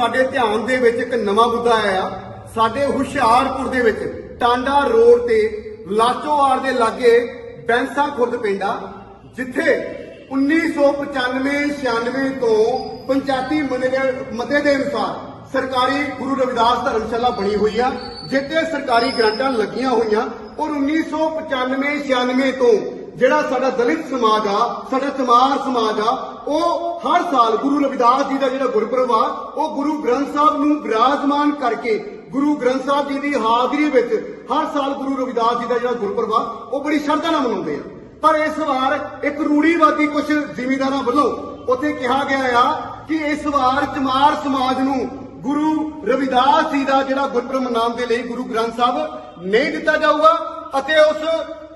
ਸਾਡੇ ਧਿਆਨ ਦੇ ਵਿੱਚ ਇੱਕ ਨਵਾਂ ਮੁੱਦਾ ਆਇਆ। ਸਾਡੇ ਹੁਸ਼ਿਆਰਪੁਰ ਦੇ ਵਿੱਚ ਟਾਂਡਾ ਰੋਡ ਤੇ ਲਾਚੋਵਾਲ ਦੇ ਲਾਗੇ ਬੈਂਸਾ ਖੁਰਦ ਪਿੰਡਾ ਜਿੱਥੇ 1995-96 ਤੋਂ ਪੰਚਾਇਤੀ ਮਤੇ ਦੇ- ਮਤੇ ਦੇ ਅਨੁਸਾਰ ਸਰਕਾਰੀ ਗੁਰੂ ਰਵਿਦਾਸ ਧਰਮਸ਼ਾਲਾ ਬਣੀ ਹੋਈ ਆ, ਜਿੱਥੇ ਸਰਕਾਰੀ ਗ੍ਰਾਂਟਾਂ ਲੱਗੀਆਂ ਹੋਈਆਂ ਔਰ 1995-96 ਤੋਂ ਜਿਹੜਾ ਸਾਡਾ ਦਲਿਤ ਸਮਾਜ ਆ, ਸਾਡਾ ਚਮਾਰ ਸਮਾਜ ਆ, ਉਹ ਹਰ ਸਾਲ ਗੁਰੂ ਰਵਿਦਾਸ ਜੀ ਦਾ ਜਿਹੜਾ ਗੁਰਪੁਰਬ ਆ, ਉਹ ਗੁਰੂ ਗ੍ਰੰਥ ਸਾਹਿਬ ਨੂੰ ਵਿਰਾਜਮਾਨ ਕਰਕੇ, ਗੁਰੂ ਗ੍ਰੰਥ ਸਾਹਿਬ ਜੀ ਦੀ ਹਾਜ਼ਰੀ ਵਿੱਚ ਹਰ ਸਾਲ ਗੁਰੂ ਰਵਿਦਾਸ ਜੀ ਦਾ ਜਿਹੜਾ ਗੁਰਪੁਰਬ ਆ, ਉਹ ਬੜੀ ਸ਼ਰਧਾ ਨਾਲ ਮਨਾਉਂਦੇ ਆ। ਪਰ ਇਸ ਵਾਰ ਇੱਕ ਰੂੜੀਵਾਦੀ ਕੁਝ ਜ਼ਿਮੀਂਦਾਰਾਂ ਵੱਲੋਂ ਉੱਥੇ ਕਿਹਾ ਗਿਆ ਆ ਕਿ ਇਸ ਵਾਰ ਚਮਾਰ ਸਮਾਜ ਨੂੰ ਗੁਰੂ ਰਵਿਦਾਸ ਜੀ ਦਾ ਜਿਹੜਾ ਗੁਰਪੁਰਬ ਮਨਾਉਣ ਦੇ ਲਈ ਗੁਰੂ ਗ੍ਰੰਥ ਸਾਹਿਬ ਨਹੀਂ ਦਿੱਤਾ ਜਾਊਗਾ ਅਤੇ ਉਸ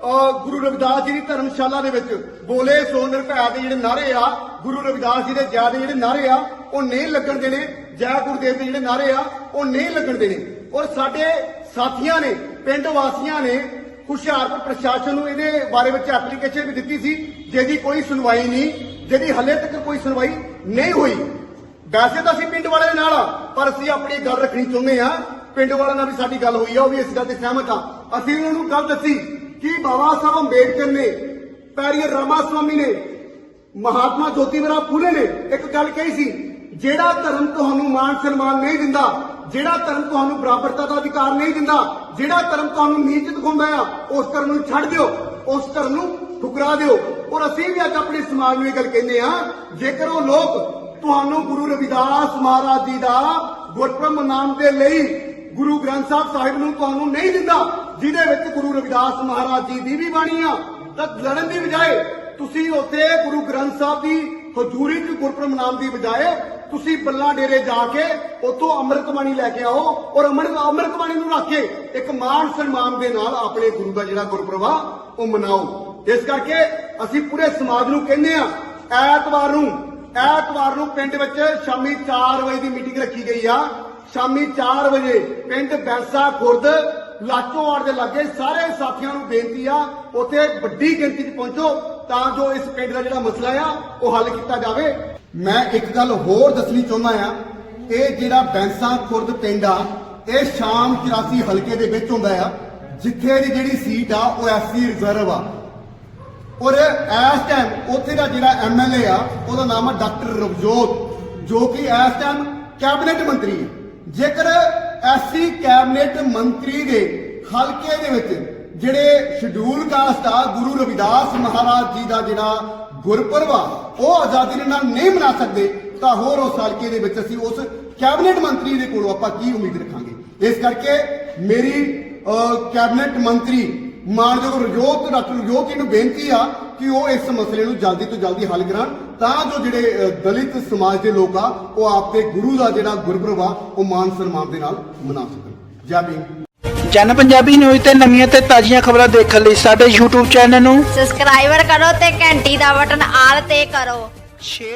ਗੁਰੂ ਰਵਿਦਾਸ ਜੀ ਦੀ ਧਰਮਸ਼ਾਲਾ ਦੇ ਵਿੱਚ ਬੋਲੇ ਸੋ ਨਿਰਭੈ ਦੇ ਜਿਹੜੇ ਨਾਰੇ ਆ, ਗੁਰੂ ਰਵਿਦਾਸ ਜੀ ਦੇ ਜੈ ਦੇ ਜਿਹੜੇ ਨਾਰੇ ਆ, ਉਹ ਨਹੀਂ ਲੱਗਣ ਦੇਣੇ, ਜੈ ਗੁਰਦੇਵ ਦੇ ਜਿਹੜੇ ਨਾਰੇ ਆ, ਉਹ ਨਹੀਂ ਲੱਗਣ ਦੇਣੇ। ਔਰ ਸਾਡੇ ਸਾਥੀਆਂ ਨੇ, ਪਿੰਡ ਵਾਸੀਆਂ ਨੇ ਹੁਸ਼ਿਆਰਪੁਰ ਪ੍ਰਸ਼ਾਸਨ ਨੂੰ ਇਹਦੇ ਬਾਰੇ ਵਿੱਚ ਐਪਲੀਕੇਸ਼ਨ ਵੀ ਦਿੱਤੀ ਸੀ, ਜਿਹਦੀ ਕੋਈ ਸੁਣਵਾਈ ਨਹੀਂ, ਜਿਹਦੀ ਹਲੇ ਤੱਕ ਕੋਈ ਸੁਣਵਾਈ ਨਹੀਂ ਹੋਈ। ਵੈਸੇ ਤਾਂ ਅਸੀਂ ਪਿੰਡ ਵਾਲਿਆਂ ਦੇ ਨਾਲ ਆ, ਪਰ ਅਸੀਂ ਆਪਣੀ ਗੱਲ ਰੱਖਣੀ ਚਾਹੁੰਦੇ ਆ ਪਿੰਡ ਵਾਲਿਆਂ ਨਾਲ ਵੀ ਸਾਡੀ ਗੱਲ ਹੋਈ ਆ, ਉਹ ਵੀ ਇਸ ਗੱਲ ਤੇ ਸਹਿਮਤ ਆ। ਅਸੀਂ ਉਹਨਾਂ ਨੂੰ ਗੱਲ ਦੱਸੀ ਕਿ ਬਾਬਾ ਸਾਹਿਬ ਅੰਬੇਡਕਰ ਨੇ ਪੈਰੀਅਰ ਰਾਮਾ ਸਵਾਮੀ ਨੇ, ਮਹਾਤਮਾ ਜੋਤੀਬਾ ਫੂਲੇ ਨੇ ਇੱਕ ਗੱਲ ਕਹੀ ਸੀ, ਜਿਹੜਾ ਧਰਮ ਤੁਹਾਨੂੰ ਮਾਣ ਸਨਮਾਨ ਨਹੀਂ ਦਿੰਦਾ, ਜਿਹੜਾ ਧਰਮ ਤੁਹਾਨੂੰ ਬਰਾਬਰਤਾ ਦਾ ਅਧਿਕਾਰ ਨਹੀਂ ਦਿੰਦਾ, ਜਿਹੜਾ ਧਰਮ ਤੁਹਾਨੂੰ ਨੀਚ ਦਿਖਾਉਂਦਾ ਆ, ਉਸ ਧਰਮ ਨੂੰ ਛੱਡ ਦਿਓ, ਉਸ ਧਰਮ ਨੂੰ ਠੁਕਰਾ ਦਿਓ। ਔਰ ਅਸੀਂ ਵੀ ਅੱਜ ਆਪਣੇ ਸਮਾਜ ਨੂੰ ਇਹ ਗੱਲ ਕਹਿੰਦੇ ਆ ਜੇਕਰ ਉਹ ਲੋਕ ਤੁਹਾਨੂੰ ਗੁਰੂ ਰਵਿਦਾਸ ਮਹਾਰਾਜ ਜੀ ਦਾ ਗੁਰਪੁਰਬ ਮਨਾਉਣ ਦੇ ਲਈ ਗੁਰੂ ਗ੍ਰੰਥ ਸਾਹਿਬ ਸਾਹਿਬ ਨੂੰ ਤੁਹਾਨੂੰ ਨਹੀਂ ਦਿੰਦਾ ਜਿਹਦੇ ਵਿੱਚ ਗੁਰੂ ਰਵਿਦਾਸ ਮਹਾਰਾਜ ਜੀ ਦੀ ਵੀ ਬਾਣੀ ਆ, ਤਾਂ ਲੜਨ ਦੀ ਬਜਾਏ ਤੁਸੀਂ ਉੱਥੇ ਗੁਰੂ ਗ੍ਰੰਥ ਸਾਹਿਬ ਦੀ ਹਜ਼ੂਰੀ 'ਚ ਗੁਰਪੁਰਬ ਮਨਾਉਣ ਦੀ ਬਜਾਏ ਤੁਸੀਂ ਬੱਲਾ ਡੇਰੇ ਜਾ ਕੇ ਉੱਥੋਂ ਅੰਮ੍ਰਿਤ ਬਾਣੀ ਲੈ ਕੇ ਆਓ ਔਰ ਅੰਮ੍ਰਿਤ ਅੰਮ੍ਰਿਤ ਬਾਣੀ ਨੂੰ ਰੱਖ ਕੇ ਇੱਕ ਮਾਣ ਸਨਮਾਨ ਦੇ ਨਾਲ ਆਪਣੇ ਗੁਰੂ ਦਾ ਜਿਹੜਾ ਗੁਰਪੁਰਬ ਆ, ਉਹ ਮਨਾਓ। ਇਸ ਕਰਕੇ ਅਸੀਂ ਪੂਰੇ ਸਮਾਜ ਨੂੰ ਕਹਿੰਦੇ ਆ, ਐਤਵਾਰ ਨੂੰ ਐਤਵਾਰ ਨੂੰ ਪਿੰਡ ਵਿੱਚ ਸ਼ਾਮੀ 4 ਵਜੇ ਦੀ ਮੀਟਿੰਗ ਰੱਖੀ ਗਈ ਆ। ਸ਼ਾਮੀ 4 ਵਜੇ ਪਿੰਡ ਬੈਂਸਾ ਖੁਰਦ ਲਾਚੋਵਾੜ ਦੇ ਲਾਗੇ ਸਾਰੇ ਸਾਥੀਆਂ ਨੂੰ ਬੇਨਤੀ ਆ, ਉੱਥੇ ਵੱਡੀ ਗਿਣਤੀ 'ਚ ਪਹੁੰਚੋ ਤਾਂ ਜੋ ਇਸ ਪਿੰਡ ਦਾ ਜਿਹੜਾ ਮਸਲਾ ਆ, ਉਹ ਹੱਲ ਕੀਤਾ ਜਾਵੇ। ਮੈਂ ਇੱਕ ਗੱਲ ਹੋਰ ਦੱਸਣੀ ਚਾਹੁੰਦਾ ਆ, ਇਹ ਜਿਹੜਾ ਬੈਂਸਾ ਖੁਰਦ ਪਿੰਡ ਆ, ਇਹ ਸ਼ਾਮ 84 ਹਲਕੇ ਦੇ ਵਿੱਚ ਹੁੰਦਾ ਆ, ਜਿੱਥੇ ਦੀ ਜਿਹੜੀ ਸੀਟ ਆ, ਉਹ ਐਸਸੀ ਰਿਜ਼ਰਵ ਆ। ਔਰ ਇਸ ਟਾਈਮ ਉੱਥੇ ਦਾ ਜਿਹੜਾ ਐਮਐਲਏ ਆ, ਉਹਦਾ ਨਾਮ ਆ ਡਾਕਟਰ ਰਵਜੋਤ, ਜੋ ਕਿ ਇਸ ਟਾਈਮ ਕੈਬਨਿਟ ਮੰਤਰੀ ਹੈ ਜੇਕਰ ਐਸਸੀ ਕੈਬਨਿਟ ਮੰਤਰੀ ਦੇ ਹਲਕੇ ਦੇ ਵਿੱਚ ਜਿਹੜੇ ਸ਼ਡਿਊਲ ਕਾਸਟ ਆ, ਗੁਰੂ ਰਵਿਦਾਸ ਮਹਾਰਾਜ ਜੀ ਦਾ ਜਿਹੜਾ ਗੁਰਪੁਰਬ ਆ, ਉਹ ਆਜ਼ਾਦੀ ਦੇ ਨਾਲ ਨਹੀਂ ਮਨਾ ਸਕਦੇ, ਤਾਂ ਹੋਰ ਉਸ ਹਲਕੇ ਦੇ ਵਿੱਚ ਅਸੀਂ ਉਸ ਕੈਬਨਿਟ ਮੰਤਰੀ ਦੇ ਕੋਲੋਂ ਆਪਾਂ ਕੀ ਉਮੀਦ ਰੱਖਾਂਗੇ? ਇਸ ਕਰਕੇ ਮੇਰੀ ਕੈਬਨਿਟ ਮੰਤਰੀ ਮਾਨਯੋਗ ਰਜੋਤ, ਡਾਕਟਰ ਰਜੋਤ ਜੀ ਨੂੰ ਬੇਨਤੀ ਆ ਕਿ ਉਹ ਇਸ ਮਸਲੇ ਨੂੰ ਜਲਦੀ ਤੋਂ ਜਲਦੀ ਹੱਲ ਕਰਾਉਣ। ਤਾਂ ਜੋ ਜਿਹੜੇ ਦਲਿਤ ਸਮਾਜ ਦੇ ਲੋਕ ਆ ਉਹ ਆਪਦੇ ਗੁਰੂ ਦਾ ਜਿਹੜਾ ਗੁਰਪੁਰਬ ਆ ਉਹ ਮਾਨ ਸਨਮਾਨ ਦੇ ਨਾਲ ਮਨਾ ਸਕਣ। ਜੈ ਭੀਮ। ਜਨ ਪੰਜਾਬੀ ਨਿਊਜ਼ ਤੇ ਨਵੀਆਂ ਤੇ ਤਾਜ਼ੀਆਂ ਖਬਰਾਂ ਦੇਖਣ ਲਈ ਸਾਡੇ YouTube ਚੈਨਲ ਨੂੰ ਸਬਸਕ੍ਰਾਈਬਰ ਕਰੋ ਤੇ ਘੰਟੀ ਦਾ ਬਟਨ ਆਲ ਤੇ ਕਰੋ। ਸ਼ੇਅਰ